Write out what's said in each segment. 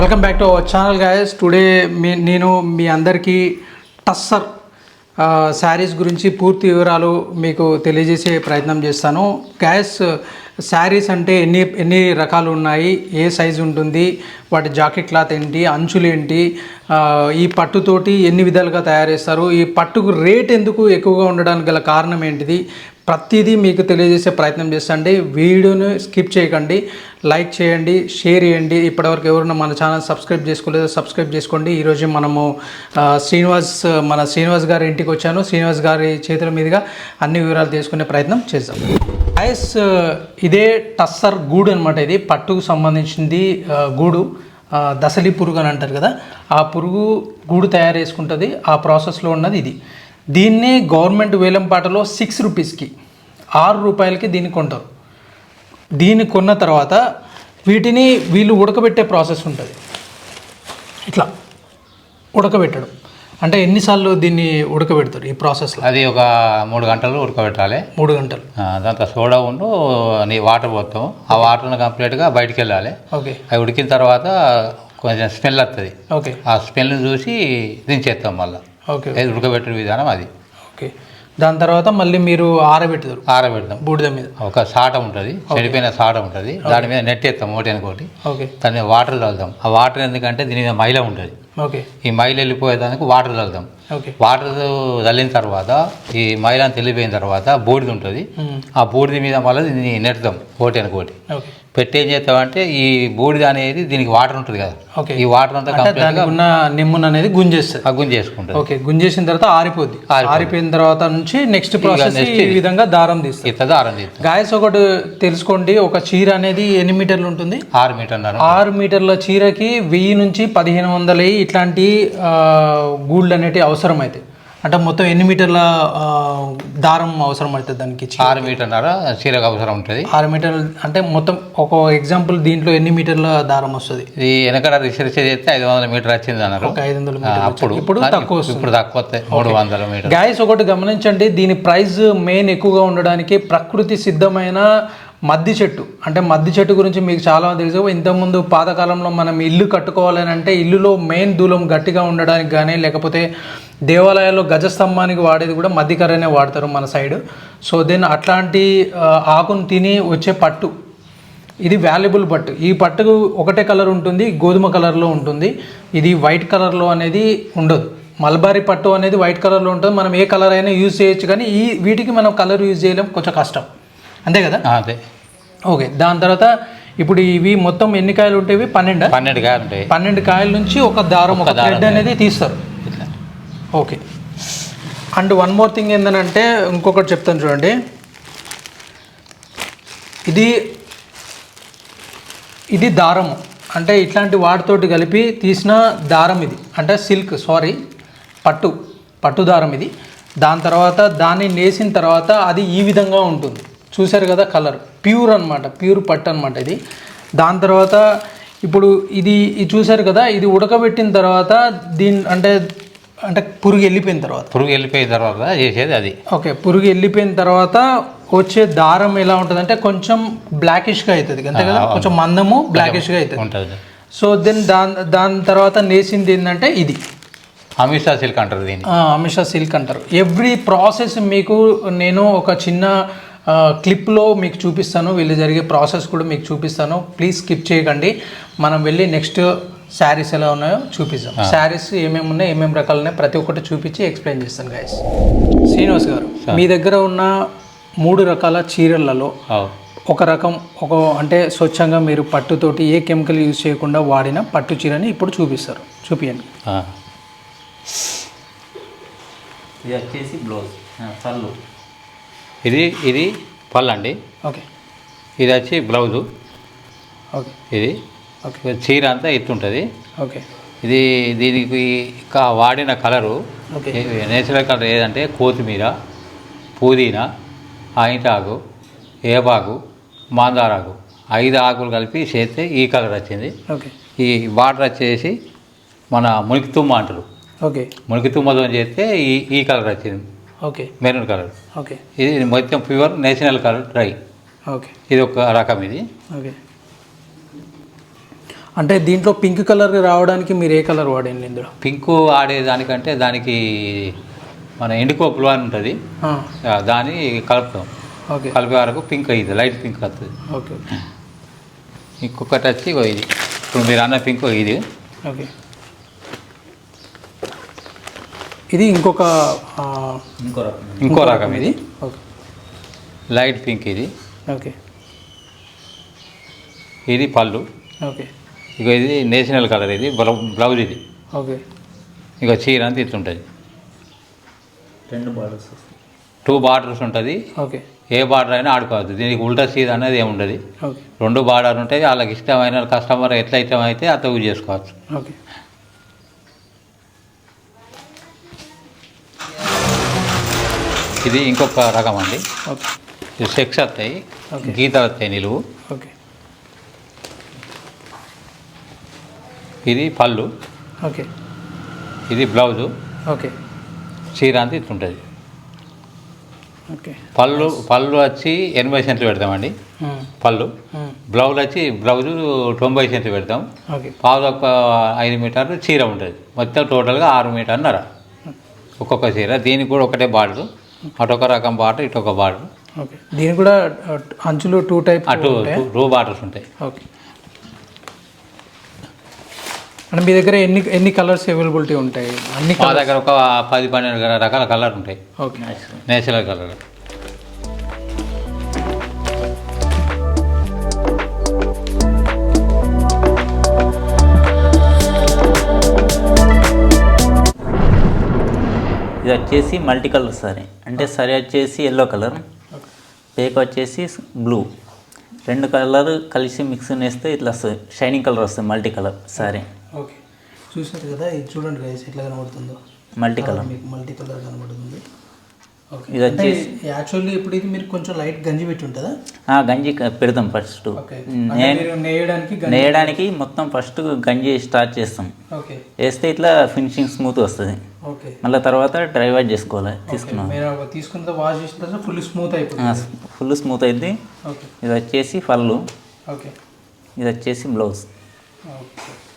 Welcome back to our channel guys today మీ నేను మీ అందరికీ టస్సర్ శారీస్ గురించి పూర్తి వివరాలు మీకు తెలియజేసే ప్రయత్నం చేస్తాను. గ్యాస్ శారీస్ అంటే ఎన్ని ఎన్ని రకాలు ఉన్నాయి? ఏ సైజు ఉంటుంది? వాటి జాకెట్ క్లాత్ ఏంటి? అంచులు ఏంటి? ఈ పట్టుతోటి ఎన్ని విధాలుగా తయారు చేస్తారు? ఈ పట్టుకు రేట్ ఎందుకు ఎక్కువగా ఉండడానికి గల కారణం ఏంటిది? ప్రతిదీ మీకు తెలియజేసే ప్రయత్నం చేసండి వీడియోని స్కిప్ చేయకండి. లైక్ చేయండి షేర్ చేయండి. ఇప్పటివరకు ఎవరైనా మన ఛానల్ సబ్స్క్రైబ్ చేసుకోలేదో సబ్స్క్రైబ్ చేసుకోండి. ఈరోజు మనము శ్రీనివాస్ మన శ్రీనివాస్ గారి ఇంటికి వచ్చాను. శ్రీనివాస్ గారి చేతుల మీదుగా అన్ని వివరాలు తీసుకునే ప్రయత్నం చేద్దాం. ఐస్ ఇదే టస్సర్ గూడు అనమాట ఇది. పట్టుకు సంబంధించింది గూడు. దసలి పురుగు అని అంటారు కదా. ఆ పురుగు గూడు తయారు చేసుకుంటుంది. ఆ ప్రాసెస్లో ఉన్నది ఇది. దీన్ని గవర్నమెంట్ వేలంపాటలో సిక్స్ రూపీస్కి ఆరు రూపాయలకి దీన్ని కొంటారు. దీన్ని కొన్న తర్వాత వీటిని వీళ్ళు ఉడకబెట్టే ప్రాసెస్ ఉంటుంది. ఇట్లా ఉడకబెట్టడం. అంటే ఎన్నిసార్లు దీన్ని ఉడకబెడతారు ఈ ప్రాసెస్లో అది ఒక మూడు గంటలు ఉడకబెట్టాలి. మూడు గంటలు. దాంట్లో సోడా ఉండు నీ వాటర్ పోతాం. ఆ వాటర్ని కంప్లీట్గా బయటికి వెళ్ళాలి ఓకే. అవి ఉడికిన తర్వాత కొంచెం స్మెల్ వస్తుంది ఓకే. ఆ స్మెల్ని చూసి దించేస్తాం మళ్ళీ. ఓకే అది ఉడకబెట్టిన విధానం అది. ఓకే. దాని తర్వాత మళ్ళీ మీరు ఆరబెడతారు ఆరబెడతాం. బూడిద మీద. ఒక సాట ఉంటుంది చెడిపోయిన సాట ఉంటుంది. దాని మీద నెట్టేస్తాం ఒకటి అనుకోటి ఓకే. దాని మీద వాటర్ చల్లుతాం. ఆ వాటర్ ఎందుకంటే దీని మీద మైల ఉంటుంది. ఈ మైల వెళ్ళిపోయేదానికి వాటర్ చల్లుతాం ఓకే. వాటర్ చల్లిన తర్వాత ఈ మైలాన్ని తెలిపోయిన తర్వాత బూడిద ఉంటుంది. ఆ బూడిద మీద మళ్ళీ నెడతాం ఒకటి అనుకోటి పెట్టి ఏం చేస్తామంటే ఈ బూడిద అనేది దీనికి వాటర్ ఉంటుంది కదా. ఓకే. ఈ వాటర్ అంతా ఉన్న నిమ్మున్ అనేది గుంజేస్తుంది. అగ్గుని చేసుకుంటుంది ఓకే. గుంజేసిన తర్వాత ఆరిపోద్ది. ఆరిపోయిన తర్వాత నుంచి నెక్స్ట్ ప్రాసెస్ ఈ విధంగా దారం తీస్తారు. ఇట్లా దారం తీస్తాం గాయస్ ఒకటి తెలుసుకోండి. ఒక చీర అనేది ఎన్ని మీటర్లు ఉంటుంది? ఆరు మీటర్న్నర ఆరు మీటర్ల చీరకి వెయ్యి నుంచి పదిహేను వందల ఇట్లాంటి గూళ్ళు అనేటివి అవసరం అవుతాయి అంటే మొత్తం ఎన్ని మీటర్ల దారం అవసరం అవుతుంది దానికి? ఆరు మీటర్న్నర చీరకు అవసరం ఉంటుంది. ఆరు మీటర్లు అంటే మొత్తం ఒక ఎగ్జాంపుల్ దీంట్లో ఎన్ని మీటర్ల దారం వస్తుంది? ఇది వెనకడ రీసెర్చ్ చేస్తే ఐదు వందల మీటర్ వచ్చింది అన్నారు ఐదు వందల మీటర్లు అప్పుడు ఇప్పుడు తక్కువ ఇప్పుడు తక్కువ మూడు వందల మీటర్ గాయస్ ఒకటి గమనించండి దీని ప్రైస్ మెయిన్ ఎక్కువగా ఉండడానికి ప్రకృతి సిద్ధమైన మద్ది చెట్టు. అంటే మద్ది చెట్టు గురించి మీకు చాలా తెలుసు. ఇంతకుముందు పాతకాలంలో మనం ఇల్లు కట్టుకోవాలని అంటే ఇల్లులో మెయిన్ దూలం గట్టిగా ఉండడానికి కానీ లేకపోతే దేవాలయాల్లో గజస్తంభానికి వాడేది కూడా మద్ది కర్రనే వాడతారు మన సైడ్. సో దెన్ అట్లాంటి ఆకును తిని వచ్చే పట్టు. ఇది వాల్యుబుల్ పట్టు. ఈ పట్టుకు ఒకటే కలర్ ఉంటుంది గోధుమ కలర్లో ఉంటుంది. ఇది వైట్ కలర్లో అనేది ఉండదు. మల్బారీ పట్టు అనేది వైట్ కలర్లో ఉంటుంది. మనం ఏ కలర్ అయినా యూజ్ చేయొచ్చు కానీ ఈ వీటికి మనం కలర్ యూజ్ చేయలేం. కొంచెం కష్టం. అంతే కదా? అదే ఓకే దాని తర్వాత ఇప్పుడు ఇవి మొత్తం ఎన్ని కాయలు ఉంటాయి? పన్నెండు? పన్నెండు కాయలు ఉంటాయి. పన్నెండు కాయల నుంచి ఒక దారం ఒక థ్రెడ్ అనేది తీస్తారు. Okay. And one more thing ఏంటంటే ఇంకొకటి చెప్తాను చూడండి. ఇది ఇది దారము. అంటే ఇట్లాంటి వాటితోటి కలిపి తీసిన దారం ఇది. అంటే సిల్క్ సారీ పట్టు పట్టు దారం ఇది. దాని తర్వాత దాన్ని నేసిన తర్వాత అది ఈ విధంగా ఉంటుంది. చూశారు కదా కలర్? ప్యూర్ అన్నమాట ప్యూర్ పట్టు అనమాట ఇది. దాని తర్వాత ఇప్పుడు ఇది ఇది చూశారు కదా ఇది ఉడకబెట్టిన తర్వాత దీని అంటే అంటే పురుగు వెళ్ళిపోయిన తర్వాత. పురుగు వెళ్ళిపోయిన తర్వాత చేసేది అది. ఓకే పురుగు వెళ్ళిపోయిన తర్వాత వచ్చే దారం ఎలా ఉంటుంది అంటే కొంచెం బ్లాకిష్గా అవుతుంది అంతే కదా? కొంచెం మందము బ్లాకిష్గా అవుతుంది ఉంటుంది. సో దెన్ దాని దాని తర్వాత నేసింది ఏంటంటే ఇది. అమిషా సిల్క్ అంటారు దీన్ని. అమిషా సిల్క్ అంటారు. ఎవ్రీ ప్రాసెస్ మీకు నేను ఒక చిన్న క్లిప్లో మీకు చూపిస్తాను వెళ్ళి జరిగే ప్రాసెస్ కూడా మీకు చూపిస్తాను. ప్లీజ్ స్కిప్ చేయకండి. మనం వెళ్ళి నెక్స్ట్ శారీస్ ఎలా ఉన్నాయో చూపిస్తాం శారీస్ ఏమేమి ఉన్నాయి ఏమేమి రకాలు ఉన్నాయి ప్రతి ఒక్కటి చూపించి ఎక్స్ప్లెయిన్ చేస్తాను గైస్ శ్రీనివాస్ గారు మీ దగ్గర ఉన్న మూడు రకాల చీరలలో. ఒక రకం ఒక అంటే స్వచ్ఛంగా మీరు పట్టుతోటి ఏ కెమికల్ యూజ్ చేయకుండా వాడిన పట్టు చీరని ఇప్పుడు చూపిస్తారు. చూపియండి. ఆ. ఇది వచ్చేసి బ్లౌజ్. పళ్ళు ఇది ఇది పళ్ళు అండి. ఓకే. ఇది వచ్చి బ్లౌజు. ఓకే. ఇది. ఓకే. చీర అంతా ఎత్తుంటుంది ఓకే. ఇది దీనికి వాడిన కలరు ఓకే. నేచురల్ కలర్ ఏదంటే కొత్తిమీర పుదీనా ఆయింటాకు ఏబాకు మాందారాకు. ఐదు ఆకులు కలిపి చేస్తే ఈ కలర్ వచ్చింది. ఓకే. ఈ వాటర్ వచ్చేసి మన మునికి తుమ్మ అంటారు. ఓకే. మునికి తుమ్మతో చేస్తే ఈ ఈ కలర్ వచ్చింది. ఓకే. Maroon colour. ఓకే. ఇది మొత్తం pure national colour dry. Okay. ఇది ఒక రకం ఇది. ఓకే. అంటే దీంట్లో పింక్ కలర్ రావడానికి మీరు ఏ కలర్ వాడండి ఇందులో? పింక్ ఆడేదానికంటే దానికి మన ఎండుకోపులు అని ఉంటుంది. దాన్ని కలుపుతాం. ఓకే. కలిపే వరకు పింక్ అయ్యింది లైట్ పింక్ వస్తుంది ఓకే ఇంకొకటి వచ్చి ఇది. ఇప్పుడు మీరు అన్న పింక్ ఇది. ఓకే. ఇది ఇంకొక ఆ, ఇంకో రకం. ఇంకో రకం ఇది. ఓకే. లైట్ పింక్ ఇది. ఓకే. ఇది పళ్ళు. ఓకే. ఇక ఇది నేషనల్ కలర్ ఇది బ్లౌ- బ్లౌజ్ ఇది. ఓకే. ఇక చీర అంతా ఇట్లుంటుంది రెండు బార్డర్స్ టూ బార్డర్స్ ఉంటుంది. ఓకే. ఏ బార్డర్ అయినా ఆడుకోవద్దు. దీనికి ఉల్టా సీద అనేది ఏముండదు ఓకే. రెండు బార్డర్ ఉంటాయి. వాళ్ళకి ఇష్టమైన కస్టమర్ ఎట్లా ఇష్టమైతే అంత యూజ్ చేసుకోవచ్చు. ఓకే. ఇది ఇంకొక రకం అండి. ఇది సెక్స్ వస్తాయి. గీతలు వస్తాయి నిలువు. ఓకే. ఇది పళ్ళు. ఓకే. ఇది బ్లౌజు. ఓకే. చీర అంతా ఇట్లుంటుంది ఓకే. పళ్ళు పళ్ళు వచ్చి ఎనభై సెంట్లు పెడతామండి. పళ్ళు. బ్లౌజ్ వచ్చి బ్లౌజు తొంభై సెంట్లు పెడతాం. ఓకే. పావు ఒక ఐదు మీటర్లు చీర ఉంటుంది. మొత్తం టోటల్గా ఆరు మీటర్న్నర. ఒక్కొక్క చీర. దీనికి కూడా ఒకటే బార్డరు. అటొక రకం బార్డర్ ఇటొక బార్డర్ ఓకే. దీనికి కూడా అంచులు టూ టైప్ అటు టూ- బార్డర్స్ ఉంటాయి. ఓకే. అంటే మీ దగ్గర ఎన్ని ఎన్ని కలర్స్ అవైలబిలిటీ ఉంటాయి? అన్ని మా దగ్గర ఒక పది పన్నెండు రకాల కలర్ ఉంటాయి. ఓకే. Natural colour. ఇది వచ్చేసి మల్టీ కలర్ సారీ. అంటే సరే వచ్చేసి ఎల్లో కలర్. పేక వచ్చేసి బ్లూ రెండు కలర్ కలిసి మిక్స్ వేస్తే ఇట్లా వస్తుంది షైనింగ్ కలర్ వస్తుంది మల్టీ కలర్ సారీ. ఓకే. చూసారు కదా ఇది చూడండి ఎట్లా కనబడుతుందో. Multi colour. మీకు మల్టీ కలర్ కనబడుతుంది. ఇది వచ్చేసి- యాక్చువల్లీ ఇప్పుడు ఇది మీరు కొంచెం లైట్ గంజి పెట్టి ఉంటుందా? గంజి పెడతాం ఫస్ట్ నేయడానికి మొత్తం ఫస్ట్ గంజి స్టార్ట్ చేస్తాం. వేస్తే ఇట్లా ఫినిషింగ్ స్మూత్ వస్తుంది. మళ్ళీ తర్వాత డ్రై వాష్ చేసుకోవాలి తీసుకున్నాం. తీసుకున్న వాష్ చేసిన తర్వాత ఫుల్ స్మూత్ అయిపోతుంది. ఫుల్ స్మూత్ అయింది ఇది వచ్చేసి ఓకే. ఇది వచ్చేసి బ్లౌజ్ ఓకే.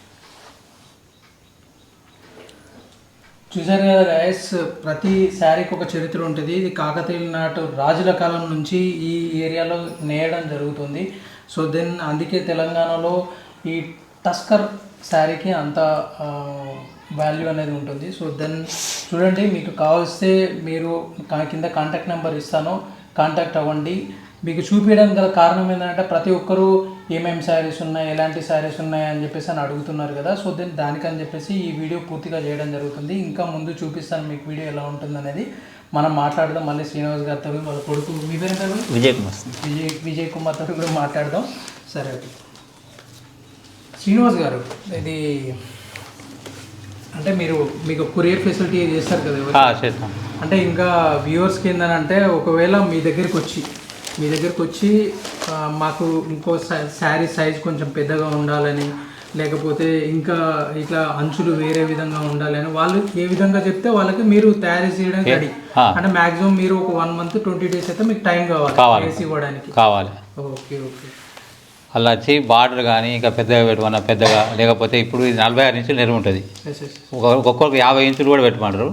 చూసారు కదా గాయస్ ప్రతి శారీకి ఒక చరిత్ర ఉంటుంది. ఇది కాకతీయుల నాటు రాజుల కాలం నుంచి ఈ ఏరియాలో నేయడం జరుగుతుంది. సో దెన్ అందుకే తెలంగాణలో ఈ టస్కర్ శారీకి అంత వాల్యూ అనేది ఉంటుంది. సో దెన్ చూడండి మీకు కావలిస్తే మీరు కింద కాంటాక్ట్ నెంబర్ ఇస్తాను. కాంటాక్ట్ అవ్వండి. మీకు చూపించడానికి గల కారణం ఏంటంటే ప్రతి ఒక్కరూ ఏమేమి శారీస్ ఉన్నాయి ఎలాంటి శారీస్ ఉన్నాయి అని చెప్పేసి అని అడుగుతున్నారు కదా. సో దెన్ దానికని చెప్పేసి ఈ వీడియో పూర్తిగా చేయడం జరుగుతుంది. ఇంకా ముందు చూపిస్తాను మీకు వీడియో ఎలా ఉంటుంది అనేది మనం మాట్లాడదాం. మళ్ళీ శ్రీనివాస్ గారితో వాళ్ళ కొడుకు మీ పేరు విజయ్ కుమార్ విజయ్ విజయ్ కుమార్ తోటి కూడా మాట్లాడదాం. సరే శ్రీనివాస్ గారు ఇది అంటే మీరు మీకు కొరియర్ ఫెసిలిటీ చేస్తారు కదా? చేస్తాం. అంటే ఇంకా వ్యూవర్స్కి ఏంటంటే ఒకవేళ మీ దగ్గరికి వచ్చి మీ దగ్గరికి వచ్చి మాకు ఇంకో శారీ సైజ్ కొంచెం పెద్దగా ఉండాలని లేకపోతే ఇంకా ఇట్లా అంచులు వేరే విధంగా ఉండాలని వాళ్ళు ఏ విధంగా చెప్తే వాళ్ళకి మీరు తయారు చేయడానికి రెడీ. అంటే మాక్సిమం మీరు ఒక వన్ మంత్ ట్వంటీ డేస్ అయితే మీకు టైం కావాలి. వేసి ఇవ్వడానికి. కావాలి. Okay okay. అలా వచ్చి బార్డర్ కానీ ఇంకా పెద్దగా పెట్టుకున్న పెద్దగా లేకపోతే ఇప్పుడు ఇది నలభై ఆరు ఇంచులు నెరువు ఉంటుంది. ఒక్కొక్కరికి యాభై ఇంచులు కూడా పెట్టమంటారు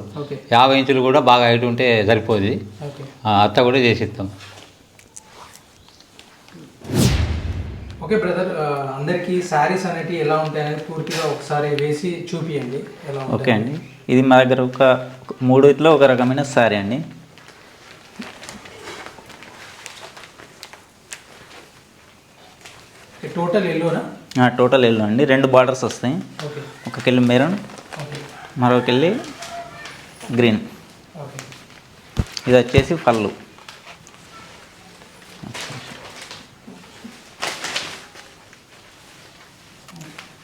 యాభై ఇంచులు కూడా బాగా హైట్ ఉంటే ఆ, అత్త కూడా చేసి ఇస్తాం. ఓకే బ్రదర్ అందరికీ శారీస్ అనేటివి ఎలా ఉంటాయి అనేది పూర్తిగా ఒకసారి వేసి చూపియండి. ఎలా ఓకే అండి. ఇది మా దగ్గర ఒక మూడిట్లో ఒక రకమైన సారీ అండి. టోటల్ ఎల్లోనా టోటల్ ఎల్లో అండి. రెండు బార్డర్స్ వస్తాయి. ఓకే. ఒక కెళ్ళి మెరూన్ ఓకే. మరొక కెళ్ళి గ్రీన్. ఓకే. ఇది వచ్చేసి పళ్ళు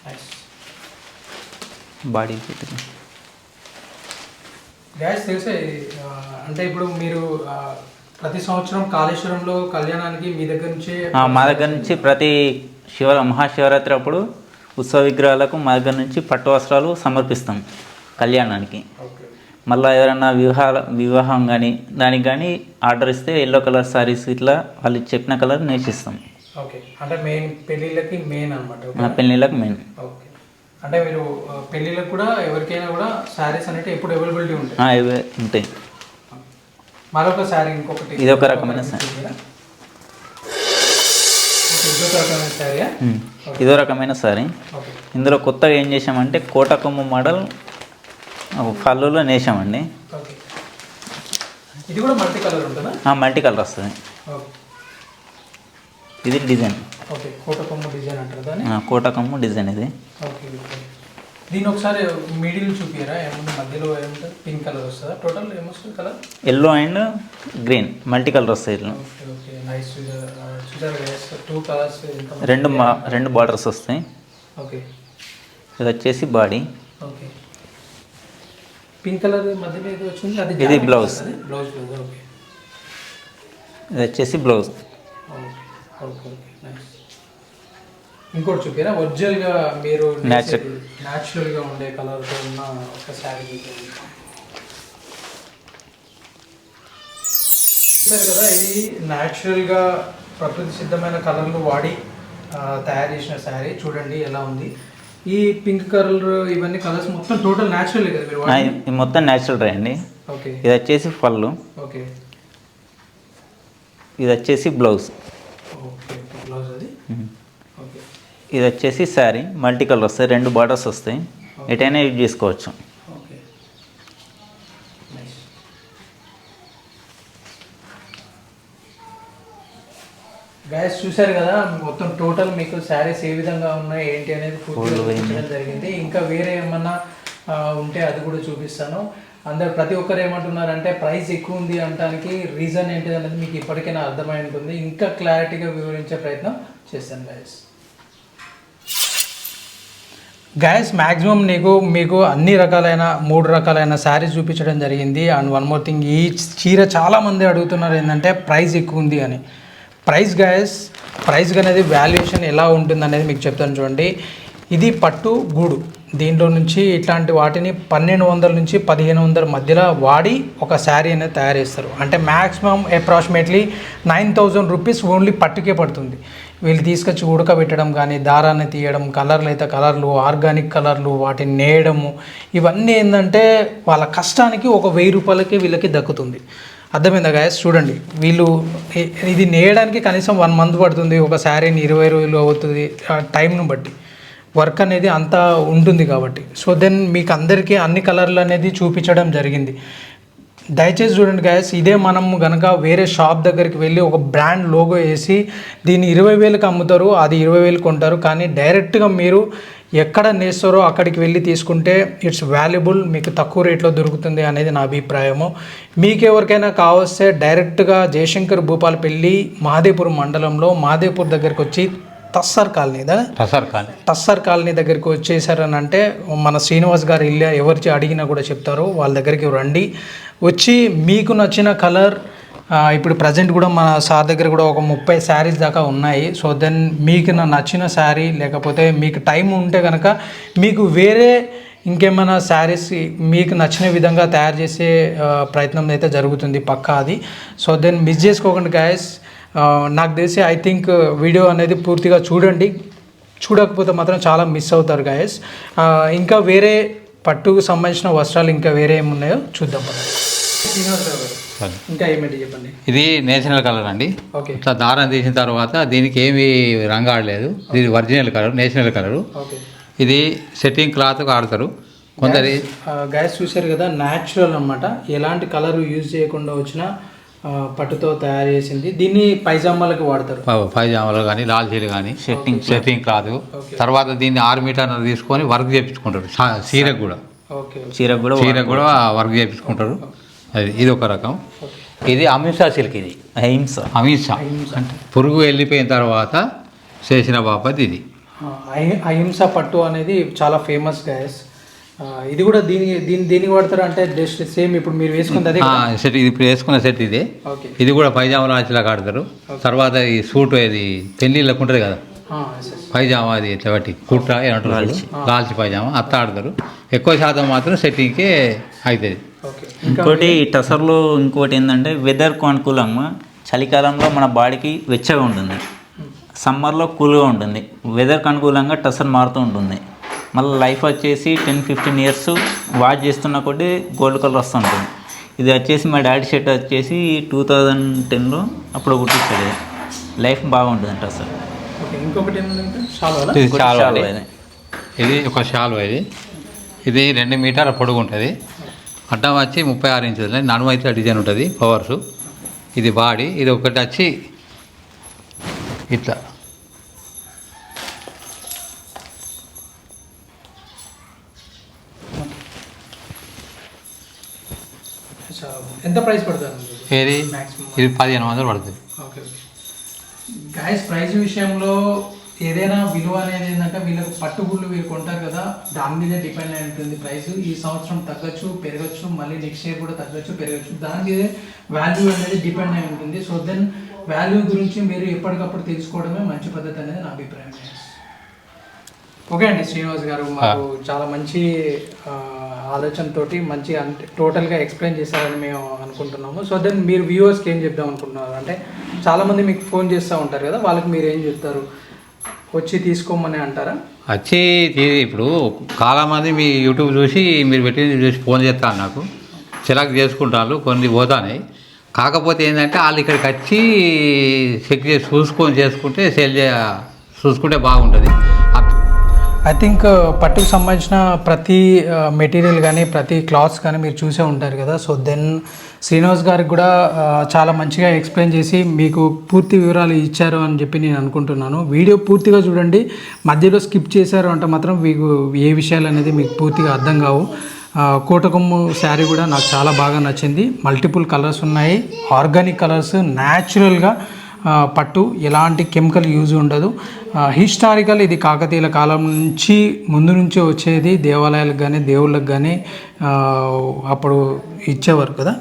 నైస్ బాడీ పెట్టుకుని గ్యాస్ తెలిసే అంటే ఇప్పుడు మీరు ప్రతి సంవత్సరం కాళేశ్వరంలో కళ్యాణానికి మీ దగ్గర నుంచే ఆ, మా దగ్గర నుంచి ప్రతి శివ మహాశివరాత్రి అప్పుడు ఉత్సవ విగ్రహాలకు మా దగ్గర నుంచి పట్టు వస్త్రాలు సమర్పిస్తాం కళ్యాణానికి. మళ్ళీ ఎవరైనా వివాహాల వివాహం కానీ దానికి కానీ ఆర్డర్ ఇస్తే ఎల్లో కలర్ సారీస్ ఇట్లా వాళ్ళు చెప్పిన కలర్ నేర్చిస్తాం. ఓకే. అంటే మెయిన్ పెళ్ళిళ్ళకి మెయిన్ అనమాట పెళ్ళిళ్ళకి మెయిన్. ఓకే. అంటే మీరు పెళ్ళిళ్ళకి కూడా ఎవరికైనా కూడా శారీస్ అనేవి ఎప్పుడు అవైలబిలిటీ ఉంటాయి. ఇవే ఉంటాయి. మరొక శారీ ఇంకొకటి. ఇది ఒక రకమైన శారీ. ఇదో రకమైన సారీ ఓకే. ఇందులో కొత్తగా ఏం చేసామంటే కోటకొమ్మ మోడల్ పళ్ళులో నేసామండి ఇది కూడా మల్టీ కలర్ ఉంటుందా? మల్టీ కలర్ వస్తుంది. ఇది డిజైన్. ఓకే డిజైన్ అంటారు దాన్ని? ఆ, కోటకొమ్మ డిజైన్ ఇది. ఓకే దీని ఒకసారి మిడిల్ చూపియరా? ఏముంది? మధ్యలో ఏముంటుంది పింక్ కలర్ వస్తుందా? టోటల్ ఏమొస్తుంది colour? Yellow and green multi colour వస్తాయి ఇట్లా. ఓకే నైస్ చూసారు టూ కలర్స్ రెండు రెండు బార్డర్స్ వస్తాయి. ఓకే. ఇది వచ్చేసి బాడీ. ఓకే. పింక్ కలర్ మధ్యలో ఏదో వచ్చింది? అది ఇది. Blouse blouse okay. ఇది వచ్చేసి బ్లౌజ్ ఓకే ఓకే నైస్ ఇంకోటి చూపారా? ఒరిజినల్గా మీరు Natural. న్యాచురల్గా ఉండే కలర్తో ఉన్న ఒక శారీ చూసారు కదా ఇది న్యాచురల్గా ప్రకృతి సిద్ధమైన కలర్లు వాడి తయారు చేసిన శారీ. చూడండి ఎలా ఉంది. ఈ పింక్ కలర్ ఇవన్నీ కలర్స్ మొత్తం టోటల్ న్యాచురల్ కదా మీరు మొత్తం న్యాచురల్ అండి. ఓకే. ఇది వచ్చేసి పళ్ళు. ఓకే. ఇది వచ్చేసి బ్లౌజ్. ఓకే బ్లౌజ్ అది? ఓకే. ఇది వచ్చేసి శారీ మల్టీ కలర్ వస్తాయి రెండు బార్డర్స్ వస్తాయి. ఎటైనా యూజ్ చేసుకోవచ్చు. గైస్ చూశారు కదా మొత్తం టోటల్ మీకు శారీస్ ఏ విధంగా ఉన్నాయి ఏంటి అనేది చూపించడం జరిగింది. ఇంకా వేరే ఏమన్నా ఉంటే అది కూడా చూపిస్తాను. అందరు ప్రతి ఒక్కరు ఏమంటున్నారంటే ప్రైస్ ఎక్కువ ఉంది అనడానికి రీజన్ ఏంటిది అనేది మీకు ఇప్పటికైనా అర్థమై ఉంటుంది. ఇంకా క్లారిటీగా వివరించే ప్రయత్నం చేస్తాను గైస్ గైస్ మ్యాక్సిమం నీకు మీకు అన్ని రకాలైన మూడు రకాలైన శారీస్ చూపించడం జరిగింది. అండ్ వన్ మోర్ థింగ్ ఈ చీర చాలామంది అడుగుతున్నారు ఏంటంటే ప్రైస్ ఎక్కువ ఉంది అని. ప్రైస్ గైస్ ప్రైస్ అనేది వాల్యుయేషన్ ఎలా ఉంటుంది అనేది మీకు చెప్తాను చూడండి. ఇది పట్టు గూడు. దీంట్లో నుంచి ఇట్లాంటి వాటిని పన్నెండు వందల నుంచి పదిహేను వందల మధ్యలో వాడి ఒక శారీ అనేది తయారు చేస్తారు. అంటే maximum approximately nine thousand rupees only పట్టుకే పడుతుంది. వీళ్ళు తీసుకొచ్చి ఉడకబెట్టడం కానీ దారాన్ని తీయడం కలర్లు అయితే కలర్లు ఆర్గానిక్ కలర్లు వాటిని నేయడము ఇవన్నీ ఏంటంటే వాళ్ళ కష్టానికి ఒక వెయ్యి రూపాయలకి వీళ్ళకి దక్కుతుంది. అర్థమైందా గాయస్ చూడండి వీళ్ళు ఇది నేయడానికి కనీసం వన్ మంత్ పడుతుంది ఒక శారీని ఇరవై రోజులు అవుతుంది ఆ టైంను బట్టి. వర్క్ అనేది అంతా ఉంటుంది కాబట్టి. సో దెన్ మీకు అందరికీ అన్ని కలర్లు అనేది చూపించడం జరిగింది. దయచేసి చూడండి గాయస్ ఇదే మనం గనక వేరే షాప్ దగ్గరికి వెళ్ళి ఒక బ్రాండ్ లోగో వేసి దీన్ని ఇరవై వేలకు అమ్ముతారు అది ఇరవై వేలు కొంటారు. కానీ డైరెక్ట్గా మీరు ఎక్కడ నేస్తారో అక్కడికి వెళ్ళి తీసుకుంటే ఇట్స్ వాల్యుబుల్ మీకు తక్కువ రేట్లో దొరుకుతుంది అనేది నా అభిప్రాయము. మీకు ఎవరికైనా కావస్తే డైరెక్ట్గా జయశంకర్ భూపాలపల్లి మహాదేపూర్ మండలంలో మహాదేపూర్ దగ్గరకు వచ్చి తస్సర్ కాలనీదా ప్రసార్ ఖాన్ టస్సర్ కాలనీ దగ్గరికి వచ్చేసారని అంటే మన శ్రీనివాస్ గారు ఇల్లు ఎవరికి అడిగినా కూడా చెప్తారు. వాళ్ళ దగ్గరికి రండి. వచ్చి మీకు నచ్చిన కలర్ ఇప్పుడు ప్రజెంట్ కూడా మన సార్ దగ్గర కూడా ఒక ముప్పై శారీస్ దాకా ఉన్నాయి. సో దెన్ మీకు నా నచ్చిన శారీ లేకపోతే మీకు టైం ఉంటే కనుక మీకు వేరే ఇంకేమైనా శారీస్ మీకు నచ్చిన విధంగా తయారు చేసే ప్రయత్నం అయితే జరుగుతుంది పక్కా అది. సో దెన్ మిస్ చేసుకోకండి గాయస్ నాకు తెలిసి ఐ థింక్ వీడియో అనేది పూర్తిగా చూడండి. చూడకపోతే మాత్రం చాలా మిస్ అవుతారు గాయస్ ఇంకా వేరే పట్టుకు సంబంధించిన వస్త్రాలు ఇంకా వేరే ఏమున్నాయో చూద్దాం. ఇంకా ఏమిటి చెప్పండి. ఇది నేషనల్ కలర్ అండి. ఓకే. ఇట్లా దారం తీసిన తర్వాత దీనికి ఏమీ రంగు ఆడలేదు. ఇది ఒరిజినల్ కలర్ నేషనల్ కలరు. ఇది సెట్టింగ్ క్లాత్ ఆడతారు. కొందరి గ్యాస్ చూశారు కదా న్యాచురల్ అన్నమాట. ఎలాంటి కలర్ యూజ్ చేయకుండా వచ్చిన పట్టుతో తయారు చేసింది. దీన్ని పైజామాలకు వాడతారు. ప- పైజామాలు కానీ లాల్చీలు కానీ Setting సెట్టింగ్ క్లాత్. తర్వాత దీన్ని ఆరు మీటర్లు తీసుకొని వర్క్ చేయించుకుంటారు చీరకు కూడా. ఓకే చీరకు కూడా చీరకు కూడా వర్క్ చేయించుకుంటారు అది ఇది ఒక రకం. ఇది అమిషా సిల్క్ ఇది. అహింస. అమిషా అంటే పురుగు వెళ్ళిపోయిన తర్వాత చేసిన బాపత్ ఇది. అహింస పట్టు అనేది చాలా ఫేమస్ గ్యాస్ ఇది కూడా దీని దీని దేనికి వాడతారు అంటే జస్ట్ సేమ్ ఇప్పుడు మీరు వేసుకుంది అదే ఆ, సెట్ ఇది ఇప్పుడు వేసుకున్న సెట్ ఇది. ఓకే. ఇది కూడా పైజామా లాల్చీలాగా ఆడతారు. తర్వాత ఈ సూట్ ఇది పెళ్ళిళ్ళకు ఉంటుంది కదా? పైజామా అది ఇట్లా బట్టి? కుట్ర ఏమంటారు. లాల్చి. పైజామా అత్త ఆడతారు. ఎక్కువ శాతం మాత్రం సెట్టింగ్కే అవుతుంది ఓకే. ఇంకోటి ఈ టసర్లో ఇంకోటి ఏంటంటే వెదర్కు అనుకూలంగా చలికాలంలో మన బాడీకి వెచ్చగా ఉంటుంది. సమ్మర్లో కూల్గా ఉంటుంది. వెదర్కి అనుకూలంగా టసర్ మారుతూ ఉంటుంది. మళ్ళీ లైఫ్ వచ్చేసి టెన్ ఫిఫ్టీన్ ఇయర్స్ వాచ్ చేస్తున్న కొద్దీ గోల్డ్ కలర్ వస్తుంటుంది. ఇది వచ్చేసి మా డాడీ షర్ట్ వచ్చేసి టూ థౌజండ్ టెన్లో అప్పుడు కుట్టించాడు. లైఫ్ బాగుంటుంది టసర్ ఓకే ఇంకొకటి ఇది ఒక శాలువా ఇది. ఇది రెండు మీటర్ల పొడుగు ఉంటుంది. అడ్డం వచ్చి ముప్పై ఆరు ఇంచులు నడుము అయితే డిజైన్ ఉంటుంది పవర్స్ ఇది బాడీ ఇది ఒకటి వచ్చి ఇట్లా చాలా బాగుంది. ఎంత ప్రైస్ పడుతుంది ఏది. ఇది పదిహేను వందలు పడుతుంది. ఓకే ఓకే గాయస్ ప్రైస్ విషయంలో ఏదైనా విలువ అనేది ఏంటంటే వీళ్ళకి పట్టుగుళ్ళు వీళ్ళు కొంటారు కదా దాని మీద డిపెండ్ అయి ఉంటుంది ప్రైస్ ఈ సంవత్సరం తగ్గచ్చు పెరగచ్చు మళ్ళీ నెక్స్ట్ ఇయర్ కూడా తగ్గచ్చు పెరగచ్చు. దాని మీద వాల్యూ అనేది డిపెండ్ అయి ఉంటుంది. సో దెన్ వాల్యూ గురించి మీరు ఎప్పటికప్పుడు తెలుసుకోవడమే మంచి పద్ధతి అనేది నా అభిప్రాయం. ఓకే అండి శ్రీనివాస్ గారు మాకు చాలా మంచి ఆలోచనతో మంచి అంటే టోటల్గా ఎక్స్ప్లెయిన్ చేశారని మేము అనుకుంటున్నాము. సో దెన్ మీరు వ్యూవర్స్కి ఏం చెప్దాం అనుకుంటున్నారు? అంటే చాలామంది మీకు ఫోన్ చేస్తూ ఉంటారు కదా వాళ్ళకి మీరు ఏం చెప్తారు? వచ్చి తీసుకోమని అంటారా? వచ్చి ఇప్పుడు చాలామంది మీ యూట్యూబ్ చూసి మీరు పెట్టింది చూసి ఫోన్ చేస్తాను నాకు. సెలెక్ట్ చేసుకుంటారు కొన్ని పోతాయి కాకపోతే ఏంటంటే వాళ్ళు ఇక్కడికి వచ్చి చెక్ చేసి చూసుకొని చేసుకుంటే సేల్ చే చూసుకుంటే బాగుంటుంది. ఐ థింక్ uh, పట్టుకు సంబంధించిన ప్రతి uh, మెటీరియల్ కానీ ప్రతి క్లాత్స్ కానీ మీరు చూసే ఉంటారు కదా. సో దెన్ శ్రీనివాస్ గారికి కూడా uh, చాలా మంచిగా ఎక్స్ప్లెయిన్ చేసి మీకు పూర్తి వివరాలు ఇచ్చారు అని చెప్పి నేను అనుకుంటున్నాను. వీడియో పూర్తిగా చూడండి. మధ్యలో స్కిప్ చేశారు అంటే మాత్రం మీకు ఏ విషయాలు అనేది మీకు పూర్తిగా అర్థం కావు. కోటకొమ్ము శారీ కూడా నాకు చాలా బాగా నచ్చింది. మల్టిపుల్ కలర్స్ ఉన్నాయి. ఆర్గానిక్ కలర్స్ న్యాచురల్గా పట్టు ఎలాంటి కెమికల్ యూజ్ ఉండదు. హిస్టారికల్ ఇది కాకతీయుల కాలం నుంచి ముందు నుంచే వచ్చేది దేవాలయాలకు కానీ దేవుళ్ళకి కానీ అప్పుడు ఇచ్చేవారు కదా.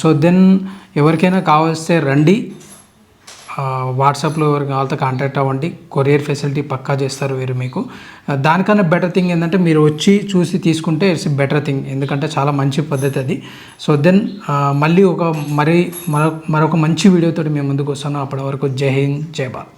సో దెన్ ఎవరికైనా కావలిస్తే రండి. వాట్సాప్లో ఎవరికి వాళ్ళతో కాంటాక్ట్ అవ్వండి. కొరియర్ ఫెసిలిటీ పక్కా చేస్తారు వీరు మీకు. దానికన్నా బెటర్ థింగ్ ఏంటంటే మీరు వచ్చి చూసి తీసుకుంటే ఇట్స్ బెటర్ థింగ్. ఎందుకంటే చాలా మంచి పద్ధతి అది. సో దెన్ మళ్ళీ ఒక మరి మరొక మరొక మంచి వీడియోతో మేము ముందుకు వస్తాను అప్పటి వరకు జై హింద్ జై భారత్.